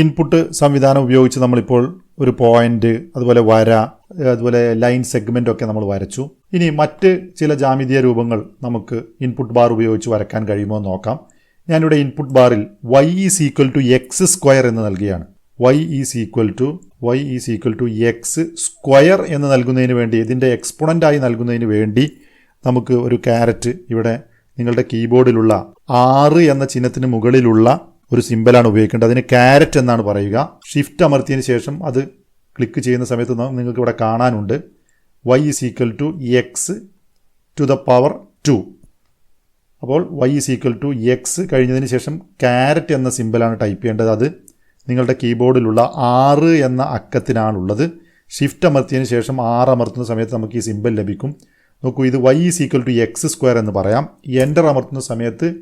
Input സംവിധാനം ഉപയോഗിച്ച് നമ്മളിപ്പോൾ ഒരു പോയിന്റ് അതുപോലെ വര അതുപോലെ ലൈൻ സെഗ്മെന്റ് ഒക്കെ നമ്മൾ വരച്ചു. ഇനി മറ്റ് ചില ജാമിതീയ രൂപങ്ങൾ നമുക്ക് ഇൻപുട്ട് ബാർ ഉപയോഗിച്ച് വരക്കാൻ കഴിയുമോ എന്ന് നോക്കാം. ഞാനിവിടെ ഇൻപുട്ട് ബാറിൽ y is equal to x square എന്ന് നൽകുകയാണ് y is equal to y is equal to x square എന്ന് നൽകുന്നതിന് വേണ്ടി ഇതിന്റെ എക്സ്പൊണന്റായി നൽകുന്നതിന് വേണ്ടി നമുക്ക് ഒരു ക്യാരറ്റ് ഇവിടെ നിങ്ങളുടെ കീബോർഡിലുള്ള ആറ് എന്ന ചിഹ്നത്തിന് മുകളിലുള്ള ഒരു സിമ്പലാണ് ഉപയോഗിക്കേണ്ടത്. അതിന് ക്യാരറ്റ് എന്നാണ് പറയുക. ഷിഫ്റ്റ് അമർത്തിയതിന് ശേഷം അത് ക്ലിക്ക് ചെയ്യുന്ന സമയത്ത് നിങ്ങൾക്ക് ഇവിടെ കാണാനുണ്ട്. Y is equal to x to the power two അപ്പോൾ y is equal to x കഴിഞ്ഞതിന് ശേഷം ക്യാരറ്റ് എന്ന സിമ്പലാണ് ടൈപ്പ് ചെയ്യേണ്ടത്. അത് നിങ്ങളുടെ കീബോർഡിലുള്ള ആറ് എന്ന അക്കത്തിനാണുള്ളത്. ഷിഫ്റ്റ് അമർത്തിയതിന് ശേഷം ആറ് അമർത്തുന്ന സമയത്ത് നമുക്ക് ഈ സിമ്പൽ ലഭിക്കും. നോക്കൂ ഇത് y is equal to x square എന്ന് പറയാം. എന്റർ അമർത്തുന്ന സമയത്ത്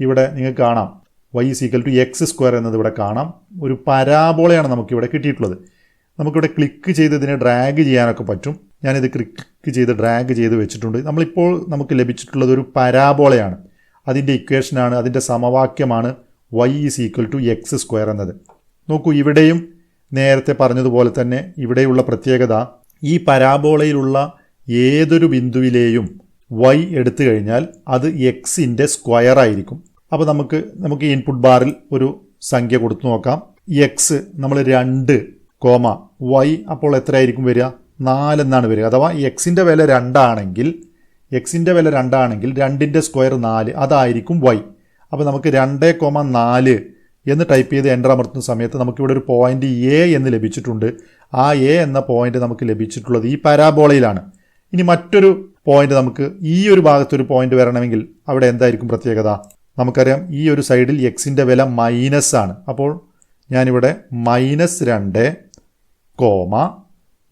ഇവിടെ നിങ്ങൾക്ക് കാണാം. Y is equal to x square എന്നത് ഇവിടെ കാണാം. ഒരു പരാബോളയാണ് നമുക്കിവിടെ കിട്ടിയിട്ടുള്ളത്. നമുക്കിവിടെ ക്ലിക്ക് ചെയ്ത് ഇതിനെ ഡ്രാഗ് ചെയ്യാനൊക്കെ പറ്റും. ഞാനിത് ക്ലിക്ക് ചെയ്ത് ഡ്രാഗ് ചെയ്ത് വെച്ചിട്ടുണ്ട്. നമ്മളിപ്പോൾ നമുക്ക് ലഭിച്ചിട്ടുള്ളത് ഒരു പരാബോളയാണ്. അതിന്റെ ഇക്വേഷനാണ് അതിന്റെ സമവാക്യമാണ് y is equal to x square എന്നത്. നോക്കൂ ഇവിടെയും നേരത്തെ പറഞ്ഞതുപോലെ തന്നെ ഇവിടെയുള്ള പ്രത്യേകത ഈ പരാബോളയിലുള്ള ഏതൊരു ബിന്ദുവിലെയും വൈ എടുത്തു കഴിഞ്ഞാൽ അത് എക്സിന്റെ സ്ക്വയർ ആയിരിക്കും. അപ്പോൾ നമുക്ക് നമുക്ക് ഇൻപുട്ട് ബാറിൽ ഒരു സംഖ്യ കൊടുത്തു നോക്കാം. എക്സ് നമ്മൾ രണ്ട് കോമ വൈ അപ്പോൾ എത്രയായിരിക്കും വരിക? നാലെന്നാണ് വരിക. അഥവാ എക്സിന്റെ വില രണ്ടാണെങ്കിൽ എക്സിന്റെ വില രണ്ടാണെങ്കിൽ രണ്ടിന്റെ സ്ക്വയർ നാല് അതായിരിക്കും വൈ അപ്പോൾ നമുക്ക് രണ്ട് കോമ നാല് എന്ന് ടൈപ്പ് ചെയ്ത് എന്റർ അമർത്തുന്ന സമയത്ത് നമുക്കിവിടെ ഒരു പോയിന്റ് എ എന്ന് ലഭിച്ചിട്ടുണ്ട്. ആ എ എന്ന പോയിന്റ് നമുക്ക് ലഭിച്ചിട്ടുള്ളത് ഈ പരാബോളയിലാണ് ഇനി മറ്റൊരു പോയിന്റ് നമുക്ക് ഈ ഒരു ഭാഗത്തൊരു പോയിന്റ് വരണമെങ്കിൽ അവിടെ എന്തായിരിക്കും പ്രത്യേകത? നമുക്കറിയാം ഈ ഒരു സൈഡിൽ എക്സിന്റെ വില മൈനസ് ആണ്. അപ്പോൾ ഞാനിവിടെ മൈനസ് രണ്ട് കോമ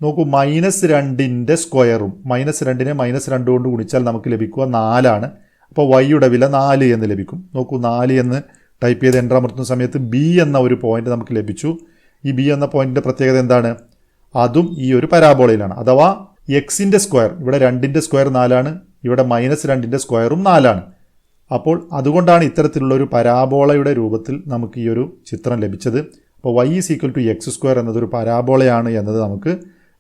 നോക്കൂ മൈനസ് രണ്ടിന്റെ സ്ക്വയറും മൈനസ് രണ്ടിനെ മൈനസ് രണ്ട് കൊണ്ട് ഗുണിച്ചാൽ നമുക്ക് ലഭിക്കുക നാലാണ്. അപ്പോൾ വൈയുടെ വില നാല് എന്ന് ലഭിക്കും. നോക്കൂ നാല് എന്ന് ടൈപ്പ് ചെയ്ത് എന്റർ അമർത്തുന്ന സമയത്ത് ബി എന്ന ഒരു പോയിന്റ് നമുക്ക് ലഭിച്ചു. ഈ ബി എന്ന പോയിന്റിന്റെ പ്രത്യേകത എന്താണ്? അതും ഈ ഒരു പരാബോളയിലാണ്. അഥവാ എക്സിന്റെ സ്ക്വയർ ഇവിടെ രണ്ടിന്റെ സ്ക്വയർ നാലാണ് ഇവിടെ മൈനസ് രണ്ടിന്റെ സ്ക്വയറും നാലാണ്. അപ്പോൾ അതുകൊണ്ടാണ് ഇത്തരത്തിലുള്ള ഒരു പരാബോളയുടെ രൂപത്തിൽ നമുക്ക് ഈ ഒരു ചിത്രം ലഭിച്ചത്. അപ്പോൾ y is equal to x square എന്നതൊരു പരാബോളയാണ് എന്നത് നമുക്ക്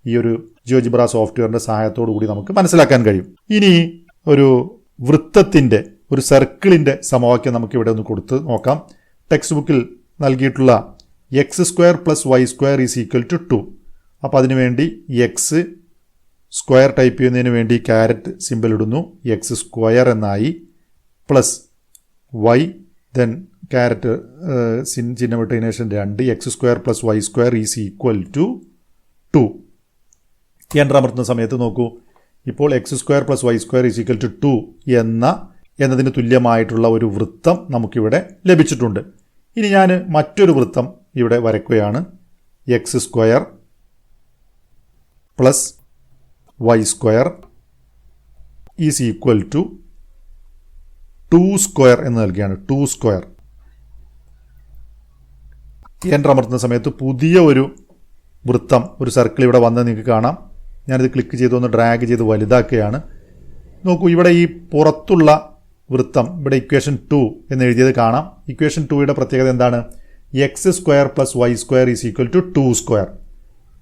ഈ ഒരു ജിയോജിബ്ര സോഫ്റ്റ്വെയറിന്റെ സഹായത്തോടു കൂടി നമുക്ക് മനസ്സിലാക്കാൻ കഴിയും. ഇനി ഒരു വൃത്തത്തിന്റെ ഒരു സർക്കിളിന്റെ സമവാക്യം നമുക്ക് ഇവിടെ ഒന്ന് കൊടുത്ത് നോക്കാം. ടെക്സ്റ്റ് ബുക്കിൽ നൽകിയിട്ടുള്ള x square plus y square is equal to two അപ്പോൾ അതിനുവേണ്ടി എക്സ് സ്ക്വയർ ടൈപ്പ് ചെയ്യുന്നതിന് വേണ്ടി ക്യാരറ്റ് സിമ്പിൾ ഇടുന്നു. എക്സ് സ്ക്വയർ എന്നായി plus y then caret sign ചിഹ്നമിട്ടതിന് ശേഷം രണ്ട് x square plus y square is equal to two enter അമർത്തുന്ന സമയത്ത് നോക്കൂ. ഇപ്പോൾ x square plus y square is equal to two എന്ന എന്നതിന് തുല്യമായിട്ടുള്ള ഒരു വൃത്തം നമുക്കിവിടെ ലഭിച്ചിട്ടുണ്ട്. ഇനി ഞാൻ മറ്റൊരു വൃത്തം ഇവിടെ വരയ്ക്കുകയാണ്. X square plus y square is equal to two square എന്ന് നൽകിയാണ്. To square. എന്റർ അമർത്തുന്ന സമയത്ത് പുതിയ ഒരു വൃത്തം ഒരു സർക്കിൾ ഇവിടെ വന്ന് നിങ്ങൾക്ക് കാണാം. ഞാനിത് ക്ലിക്ക് ചെയ്ത് ഒന്ന് ഡ്രാഗ് ചെയ്ത് വലുതാക്കുകയാണ്. നോക്കൂ ഇവിടെ ഈ പുറത്തുള്ള വൃത്തം ഇവിടെ ഇക്വേഷൻ ടു എന്ന് എഴുതിയത് കാണാം. ഇക്വേഷൻ ടുയുടെ പ്രത്യേകത എന്താണ്? X square plus y square is equal to two square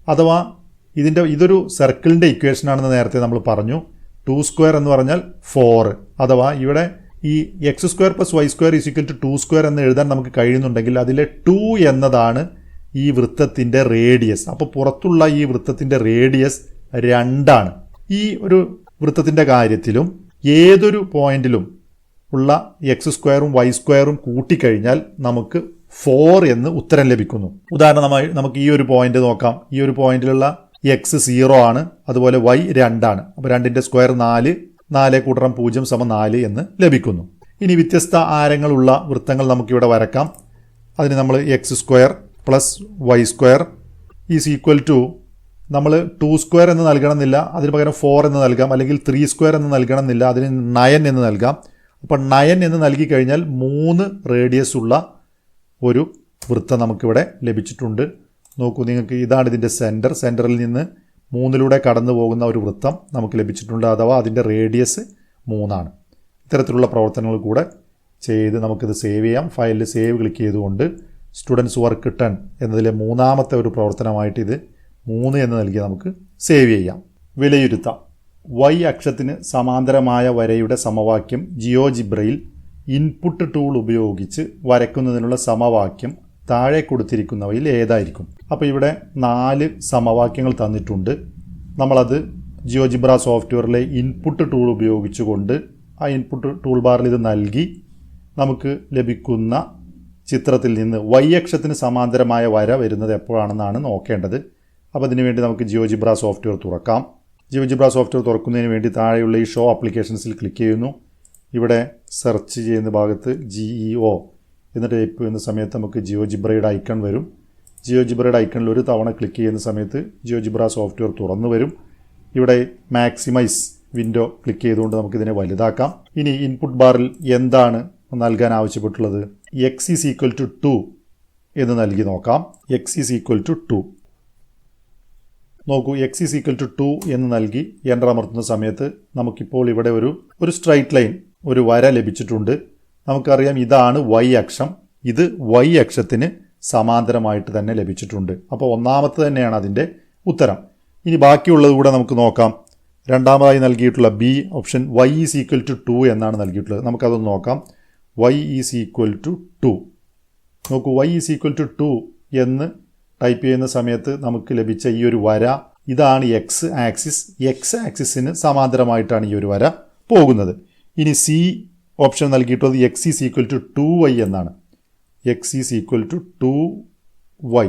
അഥവാ ഇതിന്റെ ഇതൊരു സർക്കിളിന്റെ ഇക്വേഷനാണെന്ന് നേരത്തെ നമ്മൾ പറഞ്ഞു. ടു സ്ക്വയർ എന്ന് പറഞ്ഞാൽ ഫോർ അഥവാ ഇവിടെ ഈ x square plus y square is equal to two square എന്ന് എഴുതാൻ നമുക്ക് കഴിയുന്നുണ്ടെങ്കിൽ അതിലെ ടു എന്നതാണ് ഈ വൃത്തത്തിന്റെ റേഡിയസ് അപ്പോൾ പുറത്തുള്ള ഈ വൃത്തത്തിന്റെ റേഡിയസ് രണ്ടാണ്. ഈ ഒരു വൃത്തത്തിന്റെ കാര്യത്തിലും ഏതൊരു പോയിന്റിലും ഉള്ള എക്സ് സ്ക്വയറും വൈ സ്ക്വയറും കൂട്ടിക്കഴിഞ്ഞാൽ നമുക്ക് ഫോർ എന്ന് ഉത്തരം ലഭിക്കുന്നു. ഉദാഹരണമായി നമുക്ക് ഈ ഒരു പോയിന്റ് നോക്കാം. ഈ ഒരു പോയിന്റിലുള്ള എക്സ് സീറോ ആണ്. അതുപോലെ വൈ രണ്ടാണ്. അപ്പോൾ രണ്ടിന്റെ സ്ക്വയർ നാല് നാല് കൂട്ടണം പൂജ്യം സമ നാല് എന്ന് ലഭിക്കുന്നു. ഇനി വ്യത്യസ്ത ആരങ്ങളുള്ള വൃത്തങ്ങൾ നമുക്കിവിടെ വരക്കാം. അതിന് നമ്മൾ x square plus y square is equal to നമ്മൾ ടു സ്ക്വയർ എന്ന് നൽകണമെന്നില്ല അതിന് പകരം ഫോർ എന്ന് നൽകാം അല്ലെങ്കിൽ ത്രീ സ്ക്വയർ എന്ന് നൽകണമെന്നില്ല അതിന് നയൻ എന്ന് നൽകാം. അപ്പോൾ നയൻ എന്ന് നൽകി കഴിഞ്ഞാൽ മൂന്ന് റേഡിയസ് ഉള്ള ഒരു വൃത്തം നമുക്കിവിടെ ലഭിച്ചിട്ടുണ്ട്. നോക്കൂ നിങ്ങൾക്ക് ഇതാണ് ഇതിന്റെ സെന്റർ സെന്ററിൽ നിന്ന് മൂന്നിലൂടെ കടന്നു പോകുന്ന ഒരു വൃത്തം നമുക്ക് ലഭിച്ചിട്ടുണ്ട് അഥവാ അതിന്റെ റേഡിയസ് മൂന്നാണ്. ഇത്തരത്തിലുള്ള പ്രവർത്തനങ്ങൾ കൂടെ ചെയ്ത് നമുക്കിത് സേവ് ചെയ്യാം. ഫയലിൽ സേവ് ക്ലിക്ക് ചെയ്തുകൊണ്ട് സ്റ്റുഡൻസ് വർക്ക് ടൺ എന്നതിലെ മൂന്നാമത്തെ ഒരു പ്രവർത്തനമായിട്ട് ഇത് മൂന്ന് എന്ന് നൽകി നമുക്ക് സേവ് ചെയ്യാം. വിലയിരുത്താം. വൈ അക്ഷത്തിന് സമാന്തരമായ വരയുടെ സമവാക്യം ജിയോജിബ്രയിൽ ഇൻപുട്ട് ടൂൾ ഉപയോഗിച്ച് വരയ്ക്കുന്നതിനുള്ള സമവാക്യം താഴെ കൊടുത്തിരിക്കുന്നവയിൽ ഏതായിരിക്കും? അപ്പോൾ ഇവിടെ നാല് സമവാക്യങ്ങൾ തന്നിട്ടുണ്ട്. നമ്മളത് ജിയോജിബ്ര സോഫ്റ്റ്വെയറിലെ ഇൻപുട്ട് ടൂൾ ഉപയോഗിച്ചുകൊണ്ട് ആ ഇൻപുട്ട് ടൂൾ ബാറിൽ ഇത് നൽകി നമുക്ക് ലഭിക്കുന്ന ചിത്രത്തിൽ നിന്ന് വൈ അക്ഷത്തിന് സമാന്തരമായ വര വരുന്നത് എപ്പോഴാണെന്നാണ് നോക്കേണ്ടത്. അപ്പോൾ അതിനുവേണ്ടി നമുക്ക് ജിയോജിബ്ര സോഫ്റ്റ്വെയർ തുറക്കാം. ജിയോജിബ്ര സോഫ്റ്റ്വെയർ തുറക്കുന്നതിന് വേണ്ടി താഴെയുള്ള ഈ ഷോ ആപ്ലിക്കേഷൻസിൽ ക്ലിക്ക് ചെയ്യുന്നു. ഇവിടെ സെർച്ച് ചെയ്യുന്ന ഭാഗത്ത് ജി ഇ ഒ എന്ന് ടൈപ്പ് ചെയ്യുന്ന സമയത്ത് നമുക്ക് ജിയോ ജിബ്രയുടെ ഐക്കൺ വരും. ജിയോ ജിബ്രയുടെ ഐക്കണിൽ ഒരു തവണ ക്ലിക്ക് ചെയ്യുന്ന സമയത്ത് ജിയോ ജിബ്ര സോഫ്റ്റ്വെയർ തുറന്നു വരും. ഇവിടെ മാക്സിമൈസ് വിൻഡോ ക്ലിക്ക് ചെയ്തുകൊണ്ട് നമുക്കിതിനെ വലുതാക്കാം. ഇനി ഇൻപുട്ട് ബാറിൽ എന്താണ് നൽകാൻ ആവശ്യപ്പെട്ടുള്ളത്? X is equal to two എന്ന് നൽകി നോക്കാം. X is equal to two നോക്കൂ x is equal to two എന്ന് നൽകി എന്റർ അമർത്തുന്ന സമയത്ത് നമുക്കിപ്പോൾ ഇവിടെ ഒരു ഒരു സ്ട്രൈറ്റ് ലൈൻ ഒരു വര ലഭിച്ചിട്ടുണ്ട്. നമുക്കറിയാം ഇതാണ് വൈ അക്ഷം. ഇത് വൈ അക്ഷത്തിന് സമാന്തരമായിട്ട് തന്നെ ലഭിച്ചിട്ടുണ്ട്. അപ്പോൾ ഒന്നാമത്തെ തന്നെയാണ് അതിന്റെ ഉത്തരം. ഇനി ബാക്കിയുള്ളത് കൂടെ നമുക്ക് നോക്കാം. രണ്ടാമതായി നൽകിയിട്ടുള്ള B option y is equal to two എന്നാണ് നൽകിയിട്ടുള്ളത്. നമുക്കതൊന്ന് നോക്കാം. Y is equal to two നോക്കൂ y is equal to two എന്ന് ടൈപ്പ് ചെയ്യുന്ന സമയത്ത് നമുക്ക് ലഭിച്ച ഈ ഒരു വര ഇതാണ് എക്സ് ആക്സിസ് എക്സ് ആക്സിസിന് സമാന്തരമായിട്ടാണ് ഈ ഒരു വര പോകുന്നത്. ഇനി സി ഓപ്ഷൻ നൽകിയിട്ടുള്ളത് x is equal to two y എന്നാണ്. X is equal to two y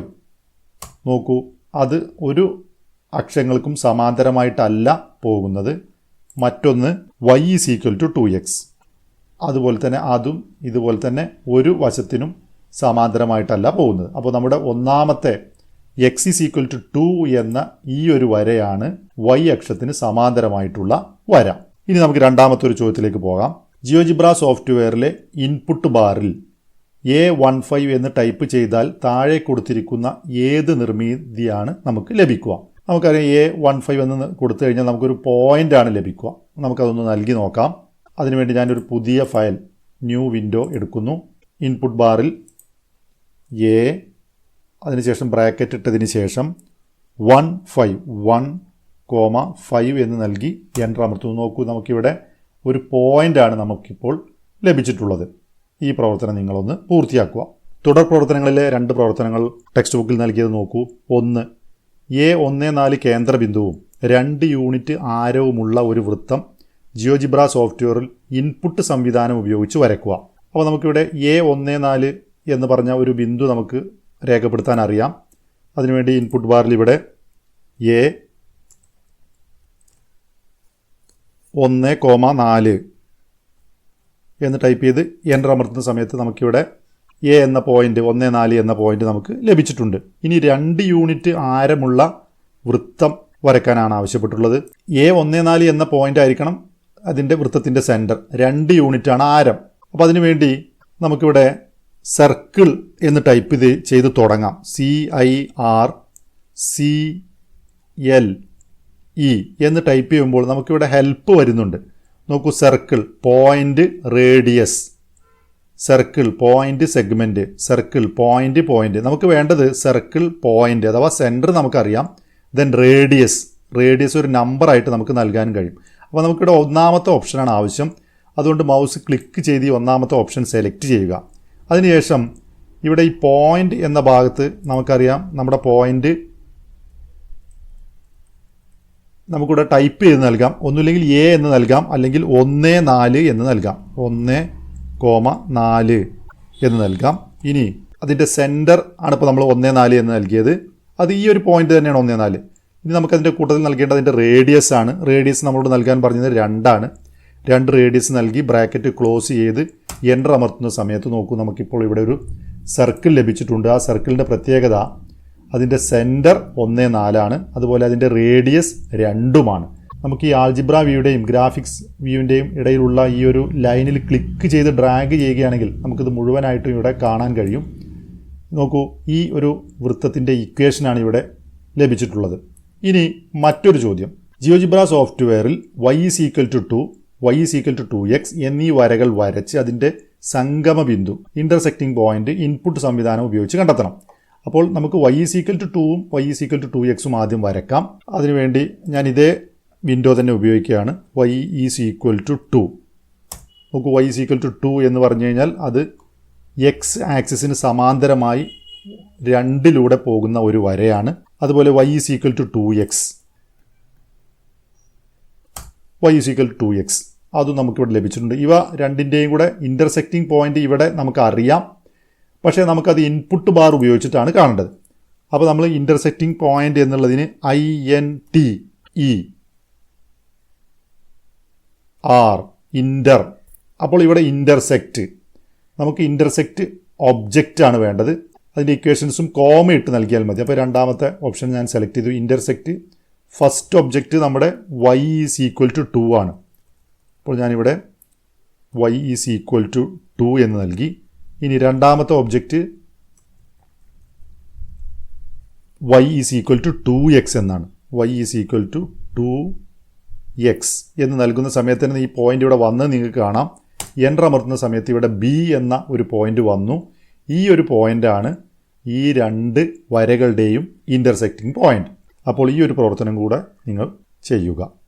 നോക്കൂ അത് ഒരു അക്ഷരങ്ങൾക്കും സമാന്തരമായിട്ടല്ല പോകുന്നത്. മറ്റൊന്ന് y is equal to two x അതുപോലെ തന്നെ അതും ഇതുപോലെ തന്നെ ഒരു വശത്തിനും സമാന്തരമായിട്ടല്ല പോകുന്നത്. അപ്പോൾ നമ്മുടെ ഒന്നാമത്തെ x is equal to two എന്ന ഈ ഒരു വരയാണ് വൈ അക്ഷത്തിന് സമാന്തരമായിട്ടുള്ള വര. ഇനി നമുക്ക് രണ്ടാമത്തെ ഒരു ചോദ്യത്തിലേക്ക് പോകാം. ജിയോജിബ്ര സോഫ്റ്റ്വെയറിലെ ഇൻപുട്ട് ബാറിൽ എ വൺ ഫൈവ് എന്ന് ടൈപ്പ് ചെയ്താൽ താഴെ കൊടുത്തിരിക്കുന്ന ഏത് നിർമ്മിതിയാണ് നമുക്ക് ലഭിക്കുക. നമുക്കറിയാം എ വൺ ഫൈവ് എന്ന് കൊടുത്തു കഴിഞ്ഞാൽ നമുക്കൊരു പോയിന്റാണ് ലഭിക്കുക. നമുക്കതൊന്ന് നൽകി നോക്കാം. അതിനുവേണ്ടി ഞാനൊരു പുതിയ ഫയൽ ന്യൂ വിൻഡോ എടുക്കുന്നു. ഇൻപുട്ട് ബാറിൽ എ അതിനുശേഷം ബ്രാക്കറ്റ് ഇട്ടതിന് ശേഷം one five one comma five എന്ന് നൽകി എന്റർ അമർത്തുന്നു. നോക്കൂ നമുക്കിവിടെ ഒരു പോയിന്റാണ് നമുക്കിപ്പോൾ ലഭിച്ചിട്ടുള്ളത്. ഈ പ്രവർത്തനം നിങ്ങളൊന്ന് പൂർത്തിയാക്കുക. തുടർ പ്രവർത്തനങ്ങളിലെ രണ്ട് പ്രവർത്തനങ്ങൾ ടെക്സ്റ്റ് ബുക്കിൽ നൽകിയത് നോക്കൂ. ഒന്ന് എ ഒന്ന് നാല് കേന്ദ്ര ബിന്ദുവും രണ്ട് യൂണിറ്റ് ആരവുമുള്ള ഒരു വൃത്തം ജിയോജിബ്ര സോഫ്റ്റ്വെയറിൽ ഇൻപുട്ട് സംവിധാനം ഉപയോഗിച്ച് വരയ്ക്കുക. അപ്പോൾ നമുക്കിവിടെ എ ഒന്ന് നാല് എന്ന് പറഞ്ഞ ഒരു ബിന്ദു നമുക്ക് രേഖപ്പെടുത്താൻ അറിയാം. അതിനുവേണ്ടി ഇൻപുട്ട് ബാറിൽ ഇവിടെ എ ഒന്ന് കോമ നാല് എന്ന് ടൈപ്പ് ചെയ്ത് എന്റർ അമർത്തുന്ന സമയത്ത് നമുക്കിവിടെ എ എന്ന പോയിന്റ് ഒന്ന് നാല് എന്ന പോയിന്റ് നമുക്ക് ലഭിച്ചിട്ടുണ്ട്. ഇനി രണ്ട് യൂണിറ്റ് ആരമുള്ള വൃത്തം വരയ്ക്കാനാണ് ആവശ്യപ്പെട്ടുള്ളത്. എ ഒന്ന് നാല് എന്ന പോയിന്റ് ആയിരിക്കണം അതിന്റെ വൃത്തത്തിന്റെ സെന്റർ രണ്ട് യൂണിറ്റാണ് ആരം. അപ്പോൾ അതിനുവേണ്ടി നമുക്കിവിടെ സർക്കിൾ എന്ന് ടൈപ്പ് ചെയ്ത് തുടങ്ങാം. C I R C L E എന്ന് ടൈപ്പ് ചെയ്യുമ്പോൾ നമുക്കിവിടെ ഹെൽപ്പ് വരുന്നുണ്ട്. നോക്കൂ circle point radius circle point segment circle point point നമുക്ക് വേണ്ടത് സർക്കിൾ പോയിന്റ് അഥവാ സെന്റർ നമുക്കറിയാം. ദെൻ റേഡിയസ് റേഡിയസ് ഒരു നമ്പറായിട്ട് നമുക്ക് നൽകാൻ കഴിയും. അപ്പോൾ നമുക്കിവിടെ ഒന്നാമത്തെ ഓപ്ഷനാണ് ആവശ്യം. അതുകൊണ്ട് മൗസ് ക്ലിക്ക് ചെയ്ത് ഈ ഒന്നാമത്തെ ഓപ്ഷൻ സെലക്ട് ചെയ്യുക. അതിനുശേഷം ഇവിടെ ഈ പോയിന്റ് എന്ന ഭാഗത്ത് നമുക്കറിയാം നമ്മുടെ പോയിന്റ് നമുക്കിവിടെ ടൈപ്പ് ചെയ്ത് നൽകാം. ഒന്നുമില്ലെങ്കിൽ എ എന്ന് നൽകാം. അല്ലെങ്കിൽ ഒന്ന് നാല് എന്ന് നൽകാം. ഒന്ന് കോമ നാല് എന്ന് നൽകാം. ഇനി അതിന്റെ സെന്റർ ആണ് ഇപ്പോൾ നമ്മൾ ഒന്ന് നാല് എന്ന് നൽകിയത്. അത് ഈ ഒരു പോയിന്റ് തന്നെയാണ് ഒന്ന് നാല്. ഇനി നമുക്കതിന്റെ കൂട്ടത്തിൽ നൽകേണ്ടത് അതിന്റെ റേഡിയസ് ആണ്. റേഡിയസ് നമ്മളോട് നൽകാൻ പറഞ്ഞത് രണ്ടാണ്. രണ്ട് റേഡിയസ് നൽകി ബ്രാക്കറ്റ് ക്ലോസ് ചെയ്ത് എന്റർ അമർത്തുന്ന സമയത്ത് നോക്കൂ നമുക്കിപ്പോൾ ഇവിടെ ഒരു സർക്കിൾ ലഭിച്ചിട്ടുണ്ട്. ആ സർക്കിളിന്റെ പ്രത്യേകത അതിന്റെ സെന്റർ ഒന്ന് നാലാണ്. അതുപോലെ അതിന്റെ റേഡിയസ് രണ്ടുമാണ്. നമുക്ക് ഈ ആൾജിബ്ര വ്യൂയുടെയും ഗ്രാഫിക്സ് വ്യൂവിന്റെയും ഇടയിലുള്ള ഈ ഒരു ലൈനിൽ ക്ലിക്ക് ചെയ്ത് ഡ്രാഗ് ചെയ്യുകയാണെങ്കിൽ നമുക്കിത് മുഴുവനായിട്ടും ഇവിടെ കാണാൻ കഴിയും. നോക്കൂ ഈ ഒരു വൃത്തത്തിന്റെ ഇക്വേഷനാണ് ഇവിടെ ലഭിച്ചിട്ടുള്ളത്. ഇനി മറ്റൊരു ചോദ്യം. ജിയോജിബ്ര സോഫ്റ്റ്വെയറിൽ y is equal to two y is equal to two x എന്നീ വരകൾ വരച്ച് അതിന്റെ സംഗമ ബിന്ദു ഇന്റർസെക്റ്റിംഗ് പോയിന്റ് ഇൻപുട്ട് സംവിധാനം ഉപയോഗിച്ച് കണ്ടെത്തണം. അപ്പോൾ നമുക്ക് വൈ ഈസ് ഈക്വൽ ടു ടൂവും y is equal to two എക്സും ആദ്യം വരക്കാം. അതിനുവേണ്ടി ഞാൻ ഇതേ വിൻഡോ തന്നെ ഉപയോഗിക്കുകയാണ്. Y is equal to two നമുക്ക് y is equal to two എന്ന് പറഞ്ഞു കഴിഞ്ഞാൽ അത് എക്സ് ആക്സിസിന് സമാന്തരമായി രണ്ടിലൂടെ പോകുന്ന ഒരു വരയാണ്. അതുപോലെ y is equal to two x y is equal to x അതും നമുക്കിവിടെ ലഭിച്ചിട്ടുണ്ട്. ഇവ രണ്ടിന്റെയും കൂടെ ഇന്റർസെക്റ്റിംഗ് പോയിന്റ് ഇവിടെ നമുക്ക് അറിയാം. പക്ഷേ നമുക്കത് ഇൻപുട്ട് ബാർ ഉപയോഗിച്ചിട്ടാണ് കാണേണ്ടത്. അപ്പോൾ നമ്മൾ ഇന്റർസെക്റ്റിംഗ് പോയിന്റ് എന്നുള്ളതിന് I N T E R inter അപ്പോൾ ഇവിടെ ഇന്റർസെക്റ്റ് നമുക്ക് ഇന്റർസെക്റ്റ് ഒബ്ജക്റ്റ് ആണ് വേണ്ടത്. അതിന്റെ ഇക്വേഷൻസും കോമ ഇട്ട് നൽകിയാൽ മതി. അപ്പോൾ രണ്ടാമത്തെ ഓപ്ഷൻ ഞാൻ സെലക്ട് ചെയ്തു. ഇന്റർസെക്റ്റ് ഫസ്റ്റ് ഒബ്ജക്റ്റ് നമ്മുടെ y is equal to two ആണ്. അപ്പോൾ ഞാനിവിടെ y is equal to two എന്ന് നൽകി. ഇനി രണ്ടാമത്തെ object y is equal to two x എന്നാണ്. Y is equal to two x എന്ന് നൽകുന്ന സമയത്ത് തന്നെ ഈ പോയിന്റ് ഇവിടെ വന്ന് നിങ്ങൾക്ക് കാണാം. എന്റർ അമർത്തുന്ന സമയത്ത് ഇവിടെ ബി എന്ന ഒരു പോയിന്റ് വന്നു. ഈ ഒരു പോയിന്റാണ് ഈ രണ്ട് വരകളുടെയും ഇന്റർസെക്റ്റിംഗ് പോയിന്റ് അപ്പോൾ ഈ ഒരു പ്രവർത്തനം കൂടെ നിങ്ങൾ ചെയ്യുക.